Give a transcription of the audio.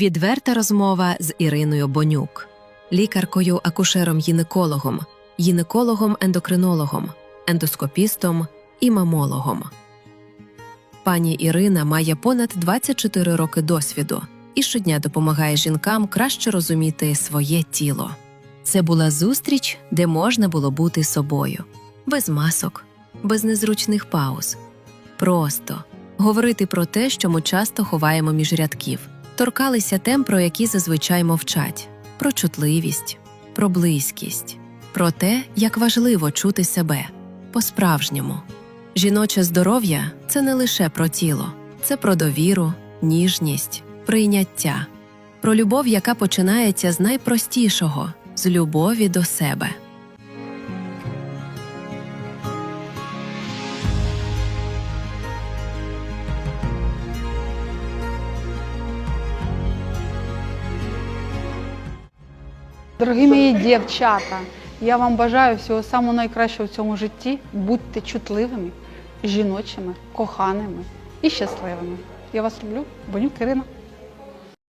Відверта розмова з Іриною Бонюк, лікаркою, акушером-гінекологом, гінекологом-ендокринологом, ендоскопістом і мамологом. Пані Ірина має понад 24 роки досвіду і щодня допомагає жінкам краще розуміти своє тіло. Це була зустріч, де можна було бути собою, без масок, без незручних пауз. Просто говорити про те, що ми часто ховаємо між рядків, торкалися тем, про які зазвичай мовчать: про чутливість, про близькість, про те, як важливо чути себе по-справжньому. Жіноче здоров'я це не лише про тіло, це про довіру, ніжність, прийняття, про любов, яка починається з найпростішого з любові до себе. Дорогі мої дівчата, я вам бажаю всього самого найкращого в цьому житті. Будьте чутливими, жіночими, коханими і щасливими. Я вас люблю, Бонюк Ірина.